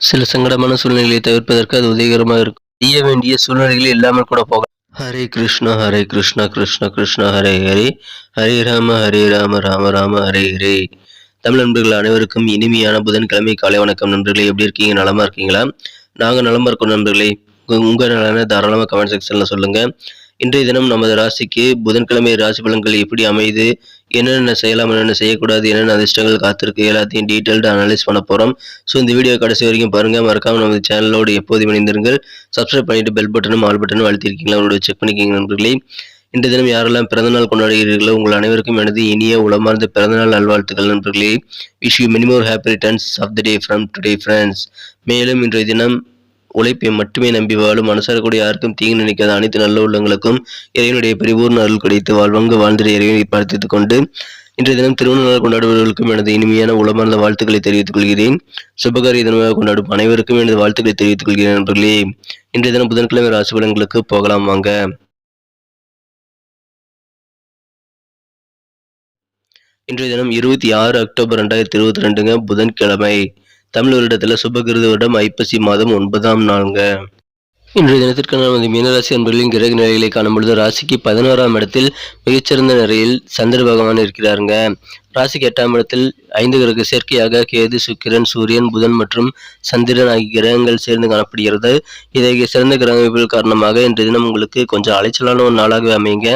சில சங்கடமான சூழ்நிலைகளை தவிர்ப்பதற்கு அது உதவிகரமாக இருக்கும். செய்ய வேண்டிய சூழ்நிலைகள் இல்லாமல் கூட போகலாம். ஹரே கிருஷ்ணா ஹரே கிருஷ்ணா கிருஷ்ணா கிருஷ்ணா ஹரே ஹரே. ஹரே ராம ஹரே ராம ராம ராம ஹரே ஹரே. தமிழ் நண்பர்கள் அனைவருக்கும் இனிமையான புதன்கிழமை காலை வணக்கம். நண்பர்களே எப்படி இருக்கீங்க? நலமா இருக்கீங்களா? நாங்கள் நலமா இருக்கோம் நண்பர்களே. உங்கள் உங்க நலனை தாராளமாக கமெண்ட் செக்ஷன்ல சொல்லுங்க. இன்றைய தினம் நமது ராசிக்கு புதன்கிழமை ராசி பலன்கள் எப்படி அமையுது? என்னென்ன செய்யலாம் என்னென்ன செய்யக்கூடாது என்னென்ன அதிர்ஷ்டங்கள் காத்திருக்கு? எல்லாத்தையும் டீட்டெயில்டு அனலைஸ் பண்ண போகிறோம் ஸோ இந்த வீடியோ கடைசி வரைக்கும் பாருங்கள் மறக்காமல் நமது சேனலோடு எப்போதும் இணைந்திருங்கள். சப்ஸ்கிரைப் பண்ணிவிட்டு பெல் பட்டனும் ஆல் பட்டனும் அழுத்திருக்கீங்களா? அவங்களோட செக் பண்ணிக்கிங்க நண்பர்களே. இன்றைய தினம் யாரெல்லாம் பிறந்தநாள் கொண்டாடுகிறீர்களோ உங்கள் அனைவருக்கும் எனது இனிய உளமார்ந்த பிறந்தநாள் நல்வாழ்த்துக்கள் நண்பர்களே. Wish you many more happy returns of the day from today friends மேலும் இன்றைய தினம் உழைப்பை மட்டுமே நம்பி வாழும் மனசார யாருக்கும் தீங்கு நினைக்காத அனைத்து நல்ல உள்ளங்களுக்கும் இறைவனுடைய பரிபூர்ண அருள் கிடைத்து வாழ்வங்கு வாழ்ந்திட இறைவனை பிரார்த்தித்துக் கொண்டு இன்றைய தினம் திருமண நாள் கொண்டாடுபவர்களுக்கும் எனது இனிமையான உளமார்ந்த வாழ்த்துக்களை தெரிவித்துக் கொள்கிறேன். சுபகாரிய தினமாக கொண்டாடும் அனைவருக்கும் எனது வாழ்த்துக்களை தெரிவித்துக் கொள்கிறேன் நண்பர்களே. இன்றைய தினம் புதன்கிழமை ராசி பலன்களுக்கு போகலாம் வாங்க. இன்றைய தினம் இருபத்தி ஆறு அக்டோபர் ரெண்டாயிரத்தி இருபத்தி ரெண்டுங்க புதன்கிழமை. தமிழ் வருடத்தில் சுபகிருத ஐப்பசி மாதம் ஒன்பதாம் நாளுங்க. இன்றைய தினத்திற்கான நமது மீனராசி அன்பர்களின் கிரக நிலைகளை காணும் பொழுது ராசிக்கு பதினோராம் இடத்தில் மிகச்சிறந்த நிலையில் சந்திர பகவான் இருக்கிறாருங்க. ராசிக்கு எட்டாம் இடத்தில் ஐந்து கிரக சேர்க்கையாக கேது சுக்கிரன் சூரியன் புதன் மற்றும் சந்திரன் ஆகிய கிரகங்கள் சேர்ந்து காணப்படுகிறது. இதை சிறந்த கிரக அமைப்புகள் காரணமாக இன்றைய தினம் உங்களுக்கு கொஞ்சம் அலைச்சலான ஒரு நாளாகவே அமையுங்க.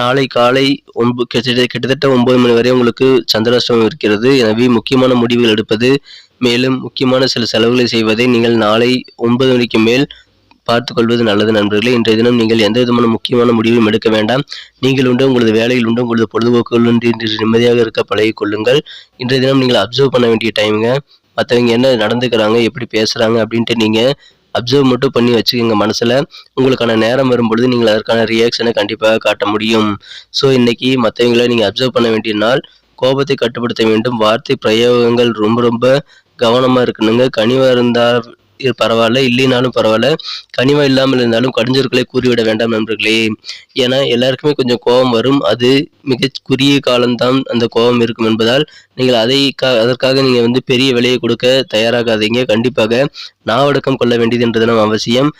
நாளை காலை ஒன்பது கிட்டத்தட்ட கிட்டத்தட்ட ஒன்பது மணி வரை உங்களுக்கு சந்திராஷ்டமம் இருக்கிறது. எனவே முக்கியமான முடிவுகள் எடுப்பது மேலும் முக்கியமான சில செலவுகளை செய்வதை நீங்கள் நாளை ஒன்பது மணிக்கு மேல் பார்த்து கொள்வது நல்லது நண்பர்களே. இன்றைய தினம் நீங்கள் எந்த விதமான முக்கியமான முடிவும் எடுக்க வேண்டாம். நீங்கள் உண்டு உங்களது வேலையில் உண்டு உங்களது பொழுதுபோக்குகள் உண்டு என்று நிம்மதியாக இருக்க பழகி கொள்ளுங்கள். இன்றைய தினம் நீங்கள் அப்சர்வ் பண்ண வேண்டிய டைமுங்க மற்றவங்க என்ன நடந்துக்கிறாங்க எப்படி பேசுகிறாங்க அப்படின்ட்டு நீங்கள் அப்சர்வ் மட்டும் பண்ணி வச்சுக்கோங்க மனசில். உங்களுக்கான நேரம் வரும்பொழுது நீங்கள் அதற்கான ரியாக்ஷனை கண்டிப்பாக காட்ட முடியும். ஸோ இன்றைக்கி மற்றவங்கள நீங்கள் அப்சர்வ் பண்ண வேண்டிய நாள் கோபத்தை கட்டுப்படுத்த வேண்டும். வார்த்தை பிரயோகங்கள் ரொம்ப ரொம்ப கவனமாக இருக்கணுங்க. கனிவாக இருந்தால் பரவாயில்ல இல்லைனாலும் பரவாயில்ல. கனிமம் இல்லாமல் இருந்தாலும் கடிஞ்சொற்களை கூறிவிட வேண்டாம் நண்பர்களே. ஏன்னா எல்லாருக்குமே கொஞ்சம் கோபம் வரும். அது மிக குறுகிய காலம்தான் அந்த கோபம் இருக்கும் என்பதால் நீங்கள் அதை அதற்காக நீங்கள் வந்து பெரிய விலையை கொடுக்க தயாராகாதீங்க. கண்டிப்பாக நாவடக்கம் கொள்ள வேண்டியது என்றது நம் அவசியம்.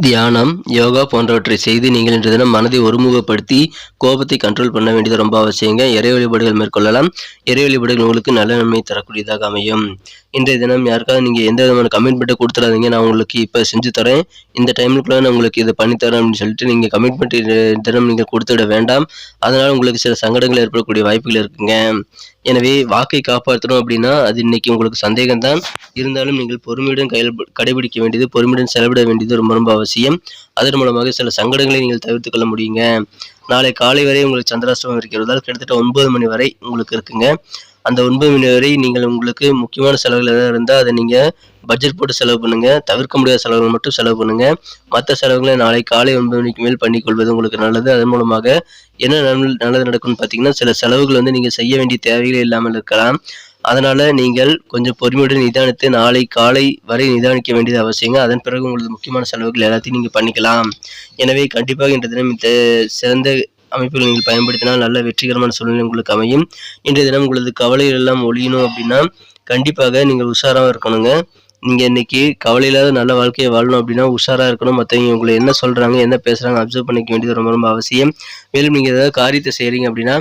தியானம் யோகா போன்றவற்றை செய்து நீங்கள் இன்று தினம் மனதை ஒருமுகப்படுத்தி கோபத்தை கண்ட்ரோல் பண்ண வேண்டியது ரொம்ப அவசியங்க. இறை வழிபாடுகள் மேற்கொள்ளலாம். இறை வழிபாடுகள் உங்களுக்கு நல்ல நன்மை தரக்கூடியதாக அமையும். இன்றைய தினம் யாருக்காவது நீங்கள் எந்த விதமான கமிட்மெண்ட்டை கொடுத்துடாதீங்க நான் உங்களுக்கு இப்போ செஞ்சு தரேன். இந்த டைமுக்குள்ள நான் உங்களுக்கு இதை பண்ணித்தரேன் அப்படின்னு சொல்லிட்டு நீங்கள் கமிட்மெண்ட் தினம் நீங்கள் கொடுத்துவிட வேண்டாம். அதனால் உங்களுக்கு சில சங்கடங்கள் ஏற்படக்கூடிய வாய்ப்புகள் இருக்குங்க. எனவே வாக்கை காப்பாற்றணும் அப்படின்னா அது இன்னைக்கு உங்களுக்கு சந்தேகம்தான். இருந்தாலும் நீங்கள் பொறுமையுடன் கையில் கடைபிடிக்க வேண்டியது பொறுமையுடன் செலவிட வேண்டியது ரொம்ப ரொம்ப அவசியம். அதன் மூலமாக சில சங்கடங்களை நீங்கள் தவிர்த்து கொள்ள முடியுங்க. நாளை காலை வரை உங்களுக்கு சந்திராஷ்டமம் இருக்கிறதால் கிட்டத்தட்ட ஒன்பது மணி வரை உங்களுக்கு இருக்குங்க. அந்த ஒன்பது மணி வரை நீங்கள் உங்களுக்கு முக்கியமான செலவுகள் எதாவது இருந்தால் அதை நீங்கள் பட்ஜெட் போட்டு செலவு பண்ணுங்கள் தவிர்க்க முடியாத செலவுகள் மட்டும் செலவு பண்ணுங்கள் மற்ற செலவுகளை நாளை காலை ஒன்பது மணிக்கு மேல் பண்ணிக்கொள்வது உங்களுக்கு நல்லது. அதன் மூலமாக என்ன நல்லது நடக்கும்னு பார்த்தீங்கன்னா சில செலவுகள் வந்து நீங்கள் செய்ய வேண்டிய தேவைகளே இல்லாமல் இருக்கலாம். அதனால் நீங்கள் கொஞ்சம் பொறுமையுடன் நிதானித்து நாளை காலை வரை நிதானிக்க வேண்டியது அவசியங்க. அதன் பிறகு உங்களது முக்கியமான செலவுகள் எல்லாத்தையும் நீங்கள் பண்ணிக்கலாம். எனவே கண்டிப்பாக இன்றைய தினம் இந்த சிறந்த அமைப்புகள் நீங்கள் பயன்படுத்தினால் நல்ல வெற்றிகரமான சூழ்நிலை உங்களுக்கு அமையும். இன்றைய தினம் உங்களது கவலைகள் எல்லாம் ஒழியணும் அப்படின்னா கண்டிப்பாக நீங்கள் உஷாராக இருக்கணுங்க. நீங்கள் இன்னைக்கு கவலை இல்லாத நல்ல வாழ்க்கையை வாழணும் அப்படின்னா உஷாராக இருக்கணும். மற்றவங்க உங்களை என்ன சொல்கிறாங்க என்ன பேசுகிறாங்க அப்சர்வ் பண்ணிக்க வேண்டியது ரொம்ப ரொம்ப அவசியம். மேலும் நீங்கள் ஏதாவது காரியத்தை செய்கிறீங்க அப்படின்னா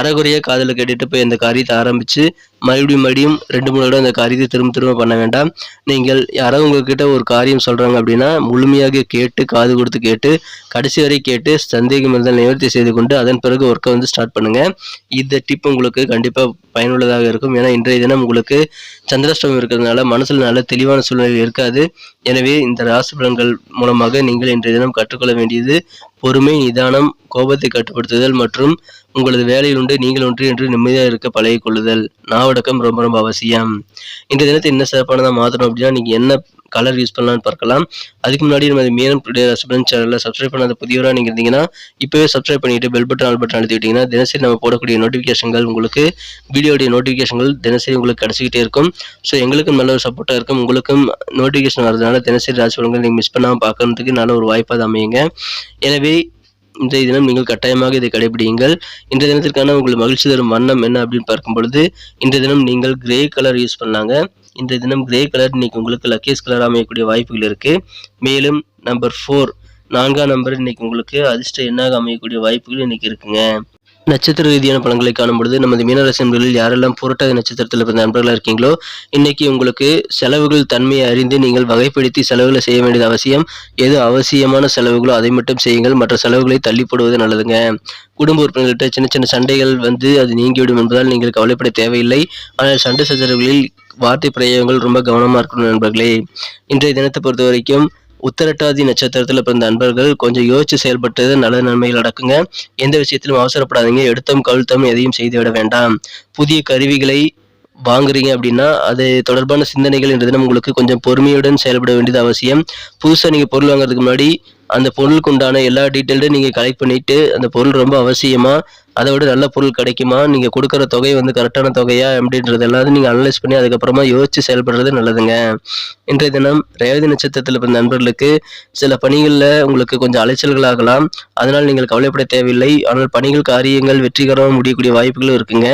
அறகுறையாக காதில் கேட்டுட்டு போய் அந்த காரியத்தை ஆரம்பித்து மறுபடியும் மறுபடியும் ரெண்டு மூணு தடவை அந்த காரியத்தை திரும்ப திரும்ப பண்ண வேண்டாம். நீங்கள் யாராவது உங்ககிட்ட ஒரு காரியம் சொல்கிறாங்க அப்படின்னா முழுமையாக கேட்டு காது கொடுத்து கேட்டு கடைசி வரை கேட்டு சந்தேகம் இருந்தால் நிவர்த்தி செய்து கொண்டு அதன் பிறகு ஒர்க்கை வந்து ஸ்டார்ட் பண்ணுங்கள் இந்த டிப் உங்களுக்கு கண்டிப்பாக பயனுள்ளதாக இருக்கும். ஏன்னா இன்றைய தினம் உங்களுக்கு சந்திராஷ்டமம் இருக்கிறதுனால மனசில் நல்ல தெளிவான சூழ்நிலை இருக்காது. எனவே இந்த ராசி பலன்கள் மூலமாக நீங்கள் இன்றைய தினம் கற்றுக்கொள்ள வேண்டியது பொறுமை நிதானம் கோபத்தை கட்டுப்படுத்துதல் மற்றும் உங்களது வேலையில் உண்டு நீங்கள் ஒன்று என்று நிம்மதியாக இருக்க பழகிக்கொள்ளுதல். நாவடக்கம் ரொம்ப ரொம்ப அவசியம். இந்த தினத்தை என்ன சிறப்பானதாக மாற்றணும் அப்படின்னா நீங்கள் என்ன கலர் யூஸ் பண்ணலாம்னு பார்க்கலாம். அதுக்கு முன்னாடி நம்ம மீனம் ரசபன் சேனலில் சப்ஸ்கிரைப் பண்ணாத புதியவராக நீங்கள் இருந்தீங்கன்னா இப்போவே சப்ஸ்கிரைப் பண்ணிவிட்டு பெல் பட்டன் ஆல் பட்டன் அழுத்திவிட்டிங்கன்னா தினசரி நம்ம போடக்கூடிய நோட்டிஃபிகேஷன்கள் உங்களுக்கு வீடியோடைய நோட்டிஃபிகேஷன்கள் தினசரி உங்களுக்கு கிடச்சிக்கிட்டே இருக்கும். ஸோ எங்களுக்கும் நல்ல ஒரு சப்போர்ட்டாக இருக்கும். உங்களுக்கும் நோட்டிஃபிகேஷன் வரதுனால தினசரி ராசி பலன்கள் நீங்கள் மிஸ் பண்ணாமல் பார்க்கறதுக்கு நல்ல ஒரு வாய்ப்பாக அமையுங்க. எனவே இன்றைய தினம் நீங்கள் கட்டாயமாக இதை கடைபிடியுங்கள் இன்றைய தினத்திற்கான உங்கள் மகிழ்ச்சி தரும் வண்ணம் என்ன அப்படின்னு பார்க்கும் பொழுது இன்றைய தினம் நீங்கள் கிரே கலர் யூஸ் பண்ணாங்க இன்றைய தினம் கிரே கலர் இன்னைக்கு உங்களுக்கு லக்கேஸ் கலர் அமையக்கூடிய வாய்ப்புகள் இருக்கு. மேலும் நம்பர் ஃபோர் நான்காம் நம்பர் இன்னைக்கு உங்களுக்கு அதிர்ஷ்ட எண்ணாக அமையக்கூடிய வாய்ப்புகள் இன்னைக்கு இருக்குங்க. நட்சத்திர ரீதியான பலன்களை காணும் பொழுது நமது மீனராசி நண்பர்களில் யாரெல்லாம் புரட்டாதி நட்சத்திரத்தில் பிறந்த நண்பர்களாக இருக்கீங்களோ இன்னைக்கு உங்களுக்கு செலவுகள் தன்மையை அறிந்து நீங்கள் வகைப்படுத்தி செலவுகளை செய்ய வேண்டியது அவசியம். எது அவசியமான செலவுகளோ அதை மட்டும் செய்யுங்கள். மற்ற செலவுகளை தள்ளி போடுவது நல்லதுங்க. குடும்ப உறுப்பினர்கள்ட்ட சின்ன சின்ன சண்டைகள் வந்து அது நீங்கிவிடும் என்பதால் நீங்கள் கவலைப்பட தேவையில்லை. ஆனால் சண்டை சச்சரவுகளில் வார்த்தை பிரயோகங்கள் ரொம்ப கவனமாக இருக்கணும் நண்பர்களே. இன்றைய தினத்தை பொறுத்த வரைக்கும் உத்தரட்டாதி நட்சத்திரத்தில் பிறந்த அன்பர்கள் கொஞ்சம் யோசிச்சு செயல்பட்டது நல்ல நன்மைகள் அடக்குங்க எந்த விஷயத்திலும் அவசரப்படாதீங்க. எடுத்தோம் கழுத்தம் எதையும் செய்துவிட வேண்டாம். புதிய கருவிகளை வாங்குறீங்க அப்படின்னா அது தொடர்பான சிந்தனைகள் என்ற தினம் உங்களுக்கு கொஞ்சம் பொறுமையுடன் செயல்பட வேண்டியது அவசியம். புதுசாக நீங்கள் பொருள் வாங்குறதுக்கு முன்னாடி அந்த பொருளுக்கு உண்டான எல்லா டீட்டெயிலும் நீங்கள் கலெக்ட் பண்ணிட்டு அந்த பொருள் ரொம்ப அவசியமாக அதை விட நல்ல பொருள் கிடைக்குமா நீங்கள் கொடுக்குற தொகை வந்து கரெக்டான தொகையா அப்படின்றது எல்லாத்தையும் நீங்கள் அனலைஸ் பண்ணி அதுக்கப்புறமா யோசிச்சு செயல்படுறது நல்லதுங்க. இன்றைய தினம் ரேவதி நட்சத்திரத்தில் பிறந்த நண்பர்களுக்கு சில பணிகளில் உங்களுக்கு கொஞ்சம் அலைச்சல்கள் ஆகலாம் அதனால் நீங்கள் கவலைப்பட தேவையில்லை. ஆனால் பணிகள் காரியங்கள் வெற்றிகரமாக முடியக்கூடிய வாய்ப்புகளும் இருக்குங்க.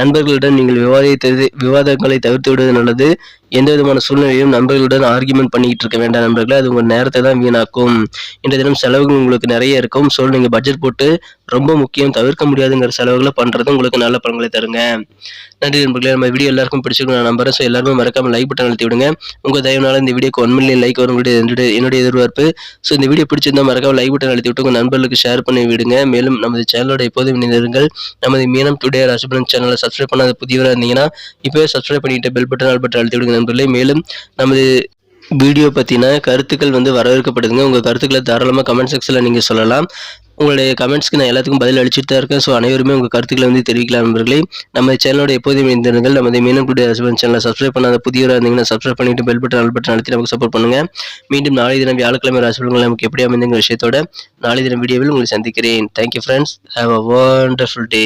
நண்பர்களிடம் நீங்கள் விவாதித்தது விவாதங்களை தவிர்த்து விடுவது நல்லது. எந்த விதமான சூழ்நிலையும் நண்பர்களுடன் ஆர்கியூமெண்ட் பண்ணிக்கிட்டு இருக்க வேண்டாம் நண்பர்களே. அது உங்கள் நேரத்தை தான் வீணாக்கும். இன்றைய தினம் செலவுகள் உங்களுக்கு நிறைய இருக்கும். ஸோ நீங்கள் பட்ஜெட் போட்டு ரொம்ப முக்கியம் தவிர்க்க முடியாதுங்கிற செலவுகளை பண்ணுறது உங்களுக்கு நல்ல பலன்களை தருங்க. நன்றி நண்பர்களே. நம்ம வீடியோ எல்லாருக்கும் பிடிச்சிருக்கும் நான் நம்புறேன். ஸோ எல்லாருமே மறக்காமல் லைக் பட்டன் அழுத்தி விடுங்க. உங்கள் தயவுனால இந்த வீடியோக்கு ஒன் மில்லியன் லைக் வரும். என்னுடைய என்னுடைய எதிர்பார்ப்பு. ஸோ இந்த வீடியோ பிடிச்சிருந்தா மறக்காமல் லைக் பட்டன் அழுத்தி விட்டு உங்கள் நண்பர்களுக்கு ஷேர் பண்ணி விடுங்க. மேலும் நமது சேனலோட எப்போதும் இணைந்திருங்கள். நமது மீனம் டுடே ராசிபலன் சேனலை சப்ஸ்கிரைப் பண்ணாத புதியவராக இருந்தீங்கன்னா இப்போவே சப்ஸ்கிரைப் பண்ணிட்டு பெல் பட்டன் ஆல் பட்டன் அழுத்தி விடுங்க நண்பர்களே. மேலும் நமது வீடியோ பற்றின கருத்துக்கள் வந்து வரவேற்கப்படுதுங்க. உங்கள் கருத்துக்களை தாராளமாக கமெண்ட் செக்ஷனில் நீங்கள் சொல்லலாம். உங்களுடைய கமெண்ட்ஸ்க்கு நான் எல்லாத்துக்கும் பதில் அளிச்சுட்டு தான் இருக்கேன். ஸோ அனைவருமே உங்கள் கருத்துக்களை வந்து தெரிவிக்கலாம் நண்பர்களே. நம்ம சேனலோட எப்போதும் இணைந்திருங்கள். நமது மீனம் டுடே ஹஸ்பண்ட் சேனலை சப்ஸ்கிரைப் பண்ணாத புதியவராக இருந்தீங்கன்னா சப்ஸ்கிரைப் பண்ணிட்டு பெல் பட்டன் ஆல் பட்டன் அழுத்தி நமக்கு சப்போர்ட் பண்ணுங்கள் மீண்டும் நாளை தினம் வியாழக்கிழமை ராசிபலன்கள் நமக்கு எப்படி அமைந்துங்கிற விஷயத்தோட நாளை தினம் வீடியோவில் உங்களை சந்திக்கிறேன். Thank you friends have a wonderful day